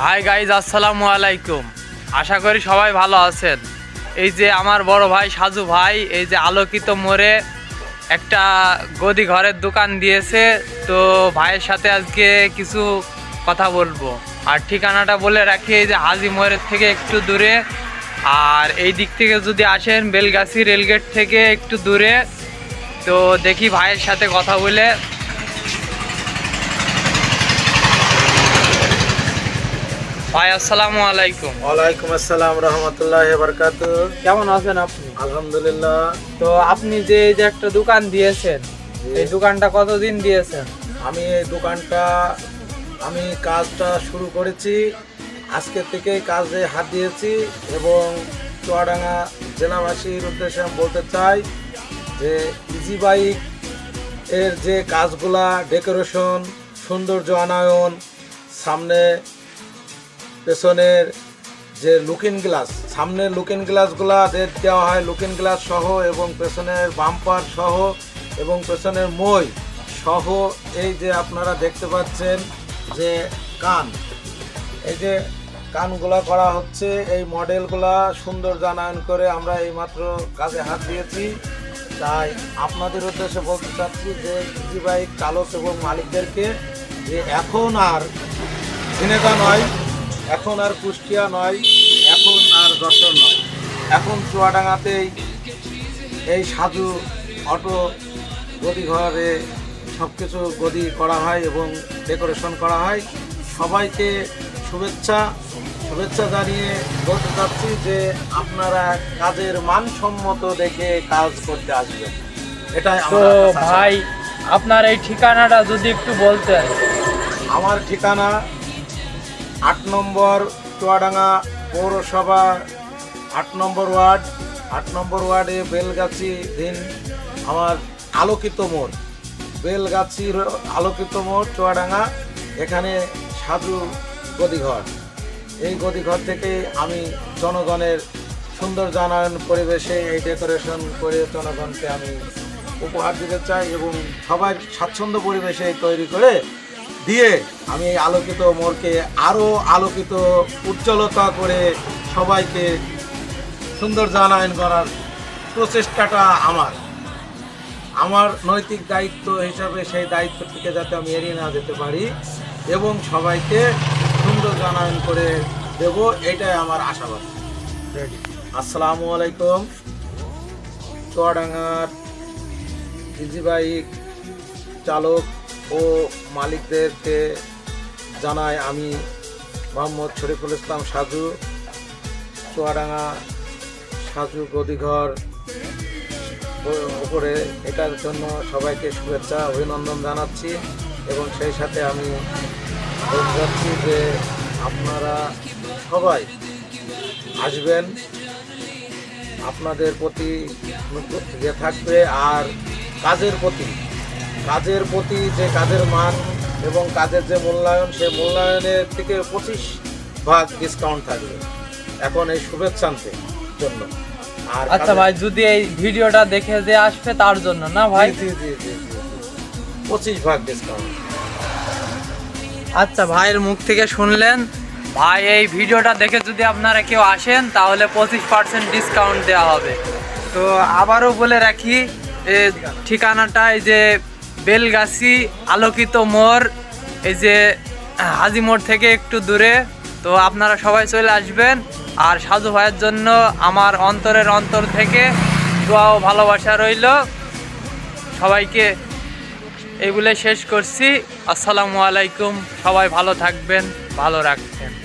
Hi guys আসসালামু আলাইকুম। আশা করি সবাই ভালো আছেন। এই যে আমার বড় ভাই সাজু ভাই, এই যে আলোকিত মোড়ে একটা গদি ঘরের দোকান দিয়েছে। তো ভাইয়ের সাথে আজকে কিছু কথা বলব। আর ঠিকানাটা বলে রাখি, এই যে হাজি মোড়ের থেকে একটু দূরে। আর এই দিক থেকে যদি আসেন, বেলগাছি রেলগেট থেকে একটু দূরে। তো দেখি ভাইয়ের সাথে কথা বলে ভাই আসসালামু আলাইকুম। ওয়ালাইকুম আসসালাম রহমতুল্লাহ বরকাত কেমন আছেন আপনি? আলহামদুলিল্লাহ। তো আপনি যে এই যে একটা দোকান দিয়েছেন এই দোকানটা কতদিন দিয়েছেন? আমি এই দোকানটা আমি কাজটা শুরু করেছি আজকে থেকে কাজে হাত দিয়েছি এবং চুয়াডাঙ্গা জেলাবাসীর উদ্দেশ্যে আমি বলতে চাই যে ইজি বাইক এর যে কাজগুলা ডেকোরেশন সৌন্দর্য আনায়ন সামনে পেছনের যে লুকিং গ্লাস সামনের লুকিং গ্লাসগুলা রেড দেওয়া হয় লুকিং গ্লাস সহ এবং পেছনের বাম্পার সহ এবং পেছনের মই সহ। এই যে আপনারা দেখতে পাচ্ছেন যে কান, এই যে কানগুলা করা হচ্ছে, এই মডেলগুলা সুন্দর জানায়ন করে আমরা এইমাত্র কাজে হাত দিয়েছি। তাই আপনাদের উদ্দেশ্যে বলতে চাচ্ছি যে ইজি বাইক চালক এবং মালিকদেরকে যে এখন আর ঝিনেদা নয় এখন আর কুষ্টিয়া নয় এখন আর যশোর নয়। এখন চুয়াডাঙ্গাতেই এই সাধু অটো গদি ঘরে সব কিছু গদি করা হয় এবং ডেকোরেশন করা হয়। সবাইকে শুভেচ্ছা শুভেচ্ছা জানিয়ে বলতে চাচ্ছি যে আপনারা কাজের মানসম্মত দেখে কাজ করতে আসবেন। এটাই তো। ভাই আপনার এই ঠিকানাটা যদি একটু বলতেন। আমার ঠিকানা আট নম্বর চুয়াডাঙ্গা পৌরসভা, আট নম্বর ওয়ার্ড, আট নম্বর ওয়ার্ডে বেলগাছি দিন আমার আলোকিত মোড়। বেলগাছির আলোকিত মোড়, চুয়াডাঙ্গা, এখানে সাধু গদিঘর। এই গদিঘর থেকে আমি জনগণের সুন্দর জানায়ন পরিবেশে এই ডেকোরেশন করে জনগণকে আমি উপহার দিতে চাই এবং সবার স্বাচ্ছন্দ্য পরিবেশে তৈরি করে দিয়ে আমি এই আলোকিত মোড়কে আরও আলোকিত উজ্জ্বলতা করে সবাইকে সুন্দর জানায়ন করার প্রচেষ্টাটা আমার। আমার নৈতিক দায়িত্ব হিসাবে সেই দায়িত্ব থেকে যাতে আমি এড়িয়ে না যেতে পারি এবং সবাইকে সুন্দর জানায়ন করে দেব এটাই আমার আশাবাদ। আসসালামু আলাইকুম। চুয়াডাঙ্গার ইজি বাইক চালক ও মালিকদেরকে জানাই আমি মোহাম্মদ শরীফুল ইসলাম সাজু, চুয়াডাঙ্গা সাজু গদিঘর উপরে এটার জন্য সবাইকে শুভেচ্ছা, অভিনন্দন জানাচ্ছি এবং সেই সাথে আমি বলতে চাচ্ছি যে আপনারা সবাই আসবেন, আপনাদের প্রতি ইয়ে থাকবে আর কাজের প্রতি কাজের প্রতি যে কাজের মান এবং কাজের যে মূল্যায়ন সে মূল্যায়নের থেকে পঁচিশ ভাগ ডিসকাউন্ট থাকবে। এখন এই শুভেচ্ছান্তে জন্য। আর আচ্ছা ভাই যদি এই ভিডিওটা দেখে যে আসবে তার জন্য না ভাই? জি জি জি। পঁচিশ ভাগ ডিসকাউন্ট আচ্ছা ভাইয়ের মুখ থেকে শুনলেন। ভাই এই ভিডিওটা দেখে যদি আপনারা কেউ আসেন তাহলে পঁচিশ পার্সেন্ট ডিসকাউন্ট দেওয়া হবে। তো আবারও বলে রাখি এ ঠিকানাটা এই যে বেলগাছি, আলোকিত মোড়, এই যে, হাজি মোড় থেকে একটু দূরে। তো আপনারা সবাই চলে আসবেন। আর সাধু ভাইয়ের জন্য আমার অন্তরের অন্তর থেকে দোয়া ও ভালোবাসা রইল। সবাইকে এগুলো শেষ করছি। আসসালামু আলাইকুম। সবাই ভালো থাকবেন, ভালো রাখবেন।